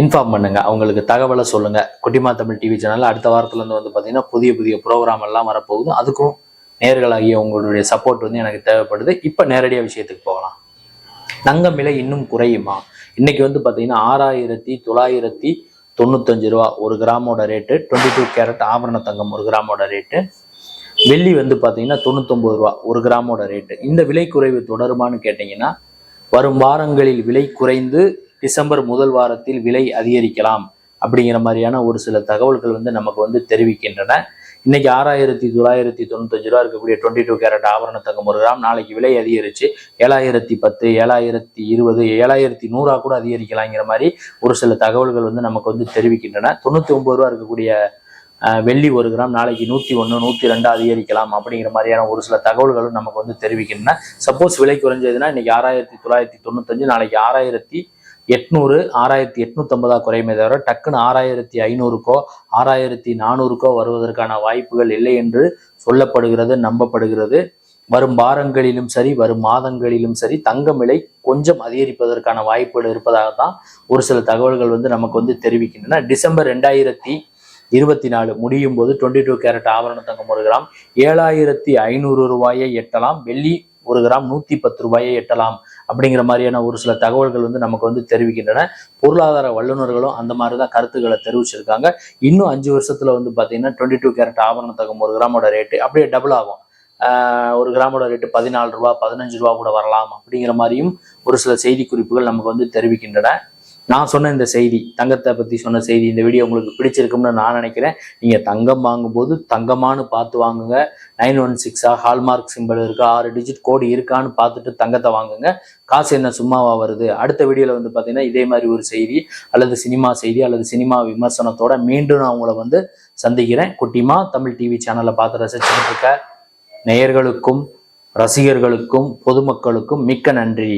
Inform பண்ணுங்க. அவங்களுக்கு தகவலை சொல்லுங்க. குட்டிமா தமிழ் டிவி சேனல் அடுத்த வாரத்துல இருந்து வந்து பார்த்தீங்கன்னா புதிய புதிய ப்ரோக்ராம் எல்லாம் வரப்போகுது. அதுக்கும் நேர்களாகிய உங்களுடைய சப்போர்ட் வந்து எனக்கு தேவைப்படுது. இப்போ நேரடியாக விஷயத்துக்கு போகலாம். தங்கம் விலை இன்னும் குறையுமா? இன்னைக்கு வந்து பார்த்தீங்கன்னா ஆறாயிரத்தி தொள்ளாயிரத்தி தொண்ணூத்தஞ்சு ரூபா ஒரு கிராமோட ரேட்டு டுவெண்ட்டி டூ கேரட் ஆபரண தங்கம் ஒரு கிராமோட ரேட்டு வெள்ளி வந்து பார்த்தீங்கன்னா தொண்ணூத்தொம்பது ரூபா ஒரு கிராமோட ரேட்டு இந்த விலை குறைவு தொடருமான்னு கேட்டிங்கன்னா வரும் வாரங்களில் விலை குறைந்து டிசம்பர் முதல் வாரத்தில் விலை அதிகரிக்கலாம் அப்படிங்கிற மாதிரியான ஒரு சில தகவல்கள் வந்து நமக்கு வந்து தெரிவிக்கின்றன. இன்னைக்கு ஆறாயிரத்தி தொள்ளாயிரத்தி தொண்ணூத்தஞ்சு ரூபா இருக்கக்கூடிய டுவெண்ட்டி டூ கேரட் ஆபரண தங்கம் ஒரு கிராம். நாளைக்கு விலை அதிகரிச்சு ஏழாயிரத்தி பத்து ஏழாயிரத்தி இருபது ஏழாயிரத்தி நூறா கூட அதிகரிக்கலாங்கிற மாதிரி ஒரு சில தகவல்கள் வந்து நமக்கு வந்து தெரிவிக்கின்றன. தொண்ணூத்தி ஒன்பது ரூபா இருக்கக்கூடிய வெள்ளி ஒரு கிராம். நாளைக்கு நூற்றி ஒன்று நூற்றி ரெண்டு அதிகரிக்கலாம் அப்படிங்கிற மாதிரியான ஒரு சில தகவல்களும் நமக்கு வந்து தெரிவிக்கின்றன. சப்போஸ் விலை குறைஞ்சதுன்னா இன்னைக்கு ஆறாயிரத்தி தொள்ளாயிரத்தி தொண்ணூத்தஞ்சு நாளைக்கு ஆறாயிரத்தி எட்நூறு ஆறாயிரத்தி எட்நூத்தம்பதா குறையுமே தவிர டக்குன்னு ஆறாயிரத்தி ஐநூறுக்கோ ஆறாயிரத்தி நானூறுக்கோ வருவதற்கான வாய்ப்புகள் இல்லை என்று சொல்லப்படுகிறது நம்பப்படுகிறது. வரும் வாரங்களிலும் சரி வரும் மாதங்களிலும் சரி தங்கம் விலை கொஞ்சம் அதிகரிப்பதற்கான வாய்ப்புகள் இருப்பதாக தான் ஒரு சில தகவல்கள் வந்து நமக்கு வந்து தெரிவிக்கின்றன. டிசம்பர் ரெண்டாயிரத்தி இருபத்தி நாலு முடியும் போது டுவெண்ட்டி டூ கேரட் ஆபரண தங்கம் ஒரு கிராம் ஏழாயிரத்தி ஐநூறு ரூபாயை எட்டலாம். வெள்ளி ஒரு கிராம் நூத்தி பத்து ரூபாயை எட்டலாம். அப்படிங்கிற மாதிரியான ஒரு சில தகவல்கள் வந்து நமக்கு வந்து தெரிவிக்கின்றன. பொருளாதார வல்லுநர்களும் அந்த மாதிரி தான் கருத்துக்களை தெரிவிச்சிருக்காங்க. இன்னும் அஞ்சு வருஷத்துல வந்து பார்த்தீங்கன்னா டுவெண்ட்டி டூ கேரட் ஆபரண தங்கம் ஒரு கிராமோட ரேட்டு அப்படியே டபுள் ஆகும். ஒரு கிராமோட ரேட்டு பதினாலு ரூபா பதினஞ்சு ரூபா கூட வரலாம் அப்படிங்கிற மாதிரியும் ஒரு சில செய்தி குறிப்புகள் நமக்கு வந்து தெரிவிக்கின்றன. நான் சொன்ன இந்த செய்தி தங்கத்தை பற்றி சொன்ன செய்தி இந்த வீடியோ உங்களுக்கு பிடிச்சிருக்கும்னு நான் நினைக்கிறேன். நீங்கள் தங்கம் வாங்கும்போது தங்கமானு பார்த்து வாங்குங்க. நைன் ஒன் சிக்ஸா ஹால்மார்க் சிம்பிள் இருக்கா ஆறு டிஜிட் கோடு இருக்கான்னு பார்த்துட்டு தங்கத்தை வாங்குங்க. காசு என்ன சும்மாவா வருது? அடுத்த வீடியோவில் வந்து பார்த்தீங்கன்னா இதே மாதிரி ஒரு செய்தி அல்லது சினிமா செய்தி அல்லது சினிமா விமர்சனத்தோட மீண்டும் நான் உங்களை வந்து சந்திக்கிறேன். குட்டிமா தமிழ் டிவி சேனலை பார்த்து ரசிச்சுட்டு இருக்க நேயர்களுக்கும் ரசிகர்களுக்கும் பொதுமக்களுக்கும் மிக்க நன்றி.